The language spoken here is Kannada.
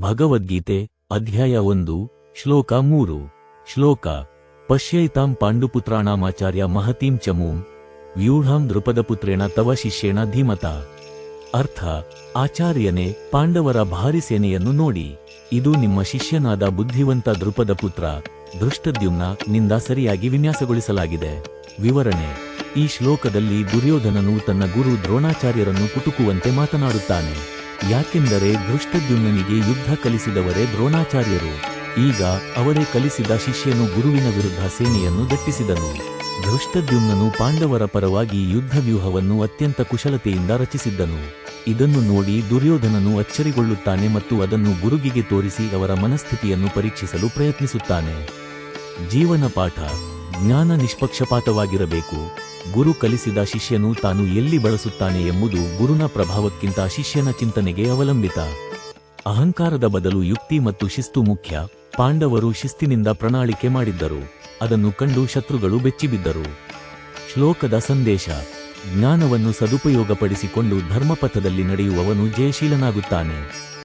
ಭಗವದ್ಗೀತೆ ಅಧ್ಯಾಯ ಒಂದು, ಶ್ಲೋಕ ಮೂರು. ಶ್ಲೋಕ, ಪಶ್ಯೈತಾಂ ಪಾಂಡುಪುತ್ರಾಣಾಮಾಚಾರ್ಯ ಮಹತೀಂ ಚಮೂಂ ವ್ಯೂಢಾಂ ದೃಪದಪುತ್ರೇಣ ತವ ಶಿಷ್ಯೇಣ ಧೀಮತ. ಅರ್ಥ, ಆಚಾರ್ಯನೇ, ಪಾಂಡವರ ಭಾರಿ ಸೇನೆಯನ್ನು ನೋಡಿ. ಇದು ನಿಮ್ಮ ಶಿಷ್ಯನಾದ ಬುದ್ಧಿವಂತ ದೃಪದ ಪುತ್ರ ದೃಷ್ಟದ್ಯುಮ್ನ ನಿಂದ ಸರಿಯಾಗಿ ವಿನ್ಯಾಸಗೊಳಿಸಲಾಗಿದೆ. ವಿವರಣೆ, ಈ ಶ್ಲೋಕದಲ್ಲಿ ದುರ್ಯೋಧನನು ತನ್ನ ಗುರು ದ್ರೋಣಾಚಾರ್ಯರನ್ನು ಕುಟುಕುವಂತೆ ಮಾತನಾಡುತ್ತಾನೆ. ಯಾಕೆಂದರೆ ದೃಷ್ಟದ್ಯುಮ್ನಿಗೆ ಯುದ್ಧ ಕಲಿಸಿದವರೇ ದ್ರೋಣಾಚಾರ್ಯರು. ಈಗ ಅವರೇ ಕಲಿಸಿದ ಶಿಷ್ಯನು ಗುರುವಿನ ವಿರುದ್ಧ ಸೇನೆಯನ್ನು ದಟ್ಟಿಸಿದನು. ಧೃಷ್ಟದ್ಯುಮ್ನನು ಪಾಂಡವರ ಪರವಾಗಿ ಯುದ್ಧ ವ್ಯೂಹವನ್ನು ಅತ್ಯಂತ ಕುಶಲತೆಯಿಂದ ರಚಿಸಿದ್ದನು. ಇದನ್ನು ನೋಡಿ ದುರ್ಯೋಧನನು ಅಚ್ಚರಿಗೊಳ್ಳುತ್ತಾನೆ ಮತ್ತು ಅದನ್ನು ಗುರುಗಿಗೆ ತೋರಿಸಿ ಅವರ ಮನಸ್ಥಿತಿಯನ್ನು ಪರೀಕ್ಷಿಸಲು ಪ್ರಯತ್ನಿಸುತ್ತಾನೆ. ಜೀವನ ಪಾಠ ಜ್ಞಾನ ನಿಷ್ಪಕ್ಷಪಾತವಾಗಿರಬೇಕು. ಗುರು ಕಲಿಸಿದ ಶಿಷ್ಯನು ತಾನು ಎಲ್ಲಿ ಬಳಸುತ್ತಾನೆ ಎಂಬುದು ಗುರುನ ಪ್ರಭಾವಕ್ಕಿಂತ ಶಿಷ್ಯನ ಚಿಂತನೆಗೆ ಅವಲಂಬಿತ. ಅಹಂಕಾರದ ಬದಲು ಯುಕ್ತಿ ಮತ್ತು ಶಿಸ್ತು ಮುಖ್ಯ. ಪಾಂಡವರು ಶಿಸ್ತಿನಿಂದ ಪ್ರಣಾಳಿಕೆ ಮಾಡಿದ್ದರು. ಅದನ್ನು ಕಂಡು ಶತ್ರುಗಳು ಬೆಚ್ಚಿಬಿದ್ದರು. ಶ್ಲೋಕದ ಸಂದೇಶ, ಜ್ಞಾನವನ್ನು ಸದುಪಯೋಗಪಡಿಸಿಕೊಂಡು ಧರ್ಮಪಥದಲ್ಲಿ ನಡೆಯುವವನು ಜಯಶೀಲನಾಗುತ್ತಾನೆ.